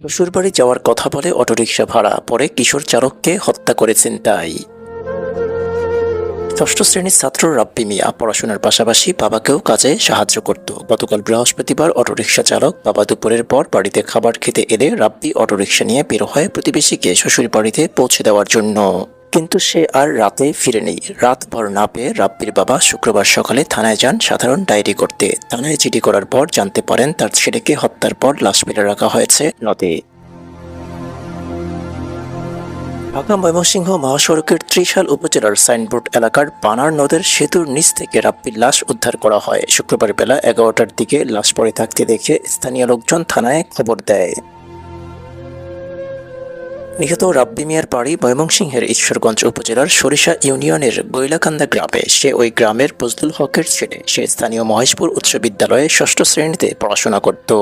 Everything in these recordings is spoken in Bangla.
শ্বশুরবাড়ি যাওয়ার কথা বলে অটোরিকশা ভাড়া পরে কিশোর চালককে হত্যা করেছেন তাই। ষষ্ঠ শ্রেণির ছাত্র রাব্বি মিয়া পড়াশোনার পাশাপাশি বাবাকেও কাজে সাহায্য করত। গতকাল বৃহস্পতিবার অটোরিকশা চালক বাবা দুপুরের পর বাড়িতে খাবার খেতে এলে রাব্বি অটোরিকশা নিয়ে বের হয় প্রতিবেশীকে শ্বশুর বাড়িতে পৌঁছে দেওয়ার জন্য। কিন্তু সে আর রাতে ফিরেনি। রাত ভর না পেয়ে রাব্বির বাবা শুক্রবার সকালে থানায় যান সাধারণ ডায়েরি করতে। থানায় চিঠি করার পর জানতে পারেন তার ছেলেকে হত্যার পর লাশ ফেলে রাখা হয়েছে নদে। ঢাকা ময়মনসিংহ মহাসড়কের ত্রিশাল উপজেলার সাইনবোর্ড এলাকার পানার নদের সেতুর নিচ থেকে রাব্বির লাশ উদ্ধার করা হয়। শুক্রবার বেলা এগারোটার দিকে লাশ পড়ে থাকতে দেখে স্থানীয় লোকজন থানায় খবর দেয়। নিহত রাব্বি মিয়ার বাড়ি ময়মনসিংহের ঈশ্বরগঞ্জ উপজেলার সরিষা ইউনিয়নের গৈলাকান্দা গ্রামে। সে ওই গ্রামের ফজলুল হকের ছেলে। সে স্থানীয় মহেশপুর উচ্চ বিদ্যালয়ে ষষ্ঠ শ্রেণীতে পড়াশোনা করত।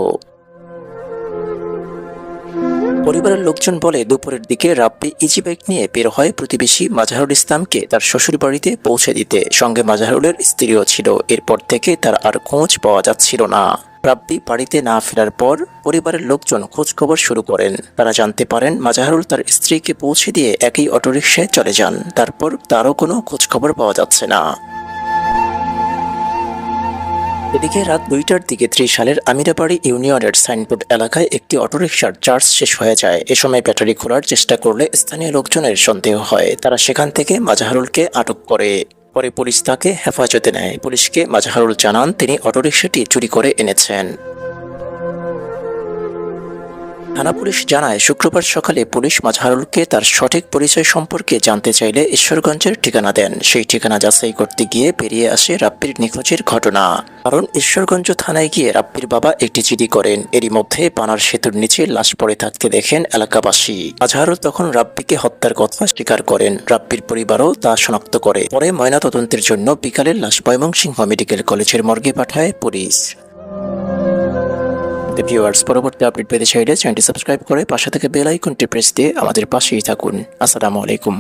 পরিবারের লোকজন বলে, দুপুরের দিকে রাব্বি ইজি বাইক নিয়ে বের হয় প্রতিবেশী মাজাহরুল ইসলামকে তার শ্বশুর বাড়িতে পৌঁছে দিতে। সঙ্গে মাজাহরুলের স্ত্রীও ছিল। এরপর থেকে তার আর খোঁজ পাওয়া যাচ্ছিল না। রাব্বি বাড়িতে না ফেরার পর পরিবারের লোকজন খোঁজখবর শুরু করেন। তারা জানতে পারেন মাজাহারুল তার স্ত্রীকে পৌঁছে দিয়ে একই অটোরিকশায় চলে যান। তারপর তারও কোনো খোঁজখবর পাওয়া যাচ্ছে না। এদিকে রাত দুইটার দিকে ত্রিশ সালের আমিরাবাড়ি ইউনিয়নের সাইনবোর্ড এলাকায় একটি অটোরিকশার চার্জ শেষ হয়ে যায়। এ সময় ব্যাটারি খোলার চেষ্টা করলে স্থানীয় লোকজনের সন্দেহ হয়। তারা সেখান থেকে মাজাহারুলকে আটক করে। পরে পুলিশ তাকে হেফাজতে নেয়। পুলিশকে মাজহারুল জানান তিনি অটোরিকশাটি চুরি করে এনেছেন। থানা পুলিশ জানায়, শুক্রবার সকালে পুলিশ মাজহারুলকে তার সঠিক পরিচয় সম্পর্কে জানতে চাইলে ঈশ্বরগঞ্জের ঠিকানা দেন। সেই ঠিকানা যাচাই করতে গিয়ে বেরিয়ে আসে রাব্বির নিখোঁজের ঘটনা। কারণ ঈশ্বরগঞ্জ থানায় গিয়ে রাব্বির বাবা একটি চিঠি করেন। এরই মধ্যে পানার সেতুর নিচে লাশ পড়ে থাকতে দেখেন এলাকাবাসী। মাজহারুল তখন রাব্বিকে হত্যার কথা স্বীকার করেন। রাব্বির পরিবারও তা শনাক্ত করে। পরে ময়নাতদন্তের জন্য বিকালে লাশ ময়মনসিংহ মেডিকেল কলেজের মর্গে পাঠায় পুলিশ। ভিউয়ার্স পরবর্তী আপডেট পেতে চাইলে চ্যানেলটি সাবস্ক্রাইব করে পাশে থেকে বেল আইকনটি প্রেস দিয়ে আমাদের পাশেই থাকুন। আসসালামু আলাইকুম।